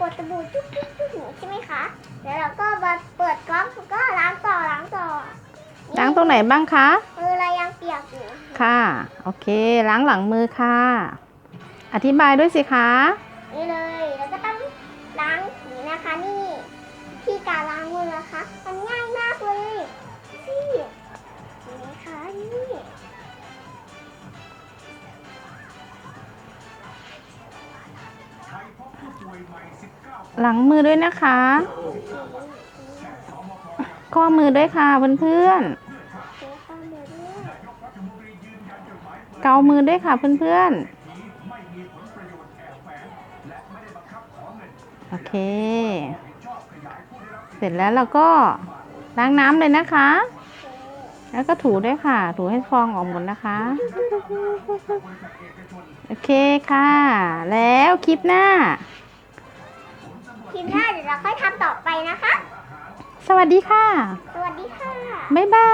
กดสบู่จุ๊บจุ๊บจุ๊บอย่างนี้ใช่ไหมคะ แล้วเราก็มาเปิดก๊อกแล้วก็ล้างต่อล้างต่อล้างตรงไหนบ้างคะ มือเรายังเปียกอยู่ ค่ะ โอเค ล้างหลังมือค่ะ อธิบายด้วยสิคะ นี่เลยแล้วก็ต้องล้างอย่างนี้นะคะ นี่ที่การล้างมือนะคะมัน หลังมือด้วยนะคะ ข้อมือด้วยค่ะเพื่อนเช็ดข้อมือด้วยๆเกามือด้วยค่ะเพื่อนๆ โอเค เสร็จแล้วเราก็ล้างน้ำเลยนะคะ แล้วก็ถูด้วยค่ะ ถูให้ฟองออกหมดนะคะ โอเคค่ะ แล้วคลิปหน้า ทีมหน้าเดี๋ยวเราค่อยทำต่อไปนะคะ สวัสดีค่ะ สวัสดีค่ะ บ๊ายบาย